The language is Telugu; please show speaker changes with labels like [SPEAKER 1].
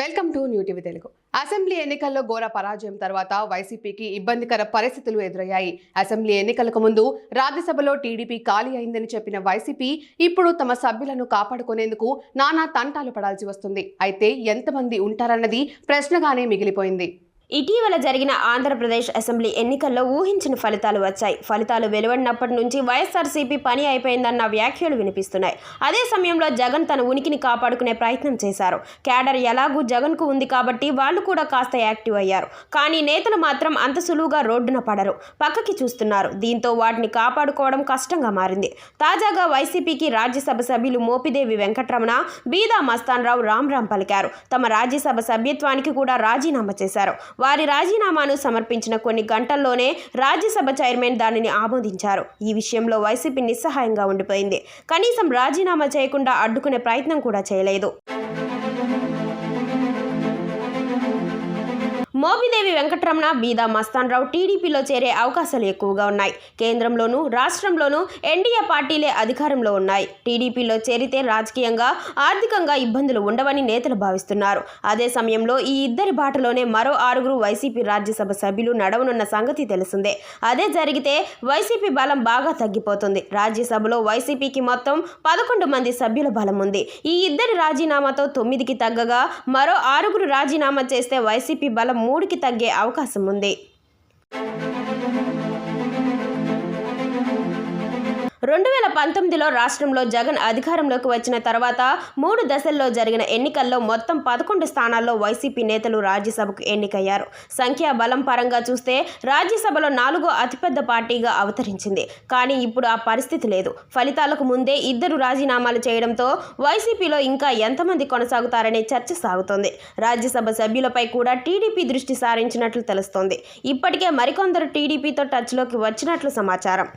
[SPEAKER 1] Welcome to new TV Telugu. Assembly ఎన్నికల్లో ఘోర పరాజయం తర్వాత వైసీపీకి ఇబ్బందికర పరిస్థితులు ఎదురయ్యాయి. అసెంబ్లీ ఎన్నికలకు ముందు రాజ్యసభలో టీడీపీ ఖాళీ అయిందని చెప్పిన వైసీపీ ఇప్పుడు తమ సభ్యులను కాపాడుకునేందుకు నానా తంటాలు పడాల్సి వస్తుంది. అయితే ఎంతమంది ఉంటారన్నది ప్రశ్నగానే మిగిలిపోయింది.
[SPEAKER 2] ఇటీవల జరిగిన ఆంధ్రప్రదేశ్ అసెంబ్లీ ఎన్నికల్లో ఊహించిన ఫలితాలు వచ్చాయి. ఫలితాలు వెలువడినప్పటి నుంచి వైఎస్ఆర్సీపీ పని అయిపోయిందన్న వ్యాఖ్యలు వినిపిస్తున్నాయి. అదే సమయంలో జగన్ తన ఉనికిని కాపాడుకునే ప్రయత్నం చేశారు. క్యాడర్ ఎలాగూ జగన్కు ఉంది కాబట్టి వాళ్ళు కూడా కాస్త యాక్టివ్ అయ్యారు. కానీ నేతలు మాత్రం అంత సులువుగా రోడ్డున పడరు. పక్కకి చూస్తున్నారు. దీంతో వాటిని కాపాడుకోవడం కష్టంగా మారింది. తాజాగా వైసీపీకి రాజ్యసభ సభ్యులు మోపిదేవి వెంకటరమణ బీదా మస్తాన్ రావు రామ్ రామ్ పలికారు. తమ రాజ్యసభ సభ్యత్వానికి కూడా రాజీనామా చేశారు. వారి రాజీనామాను సమర్పించిన కొన్ని గంటల్లోనే రాజ్యసభ చైర్మన్ దానిని ఆమోదించారు. ఈ విషయంలో వైసీపీ నిస్సహాయంగా ఉండిపోయింది. కనీసం రాజీనామా చేయకుండా అడ్డుకునే ప్రయత్నం కూడా చేయలేదు. మోపిదేవి వెంకటరమణ బీదా మస్తాన్ రావు టీడీపీలో చేరే అవకాశాలు ఎక్కువగా ఉన్నాయి. కేంద్రంలోనూ రాష్ట్రంలోనూ ఎన్డీఏ పార్టీలే అధికారంలో ఉన్నాయి. టీడీపీలో చేరితే రాజకీయంగా ఆర్థికంగా ఇబ్బందులు ఉండవని నేతలు భావిస్తున్నారు. అదే సమయంలో ఈ ఇద్దరి బాటలోనే మరో ఆరుగురు వైసీపీ రాజ్యసభ సభ్యులు నడవనున్న సంగతి తెలిసిందే. అదే జరిగితే వైసీపీ బలం బాగా తగ్గిపోతుంది. రాజ్యసభలో వైసీపీకి మొత్తం పదకొండు మంది సభ్యుల బలం ఉంది. ఈ ఇద్దరి రాజీనామాతో తొమ్మిదికి తగ్గగా మరో ఆరుగురు రాజీనామా చేస్తే వైసీపీ బలం మూడుకి తగ్గే అవకాశం ఉంది పంతొమ్మిదిలో రాష్ట్రంలో జగన్ అధికారంలోకి వచ్చిన తర్వాత మూడు దశల్లో జరిగిన ఎన్నికల్లో మొత్తం పదకొండు స్థానాల్లో వైసీపీ నేతలు రాజ్యసభకు ఎన్నికయ్యారు. సంఖ్యా బలం పరంగా చూస్తే రాజ్యసభలో నాలుగో అతిపెద్ద పార్టీగా అవతరించింది. కానీ ఇప్పుడు ఆ పరిస్థితి లేదు. ఫలితాలకు ముందే ఇద్దరు రాజీనామాలు చేయడంతో వైసీపీలో ఇంకా ఎంతమంది కొనసాగుతారనే చర్చ సాగుతోంది. రాజ్యసభ సభ్యులపై కూడా టీడీపీ దృష్టి సారించినట్లు తెలుస్తోంది. ఇప్పటికే మరికొందరు టీడీపీతో టచ్లోకి వచ్చినట్లు సమాచారం.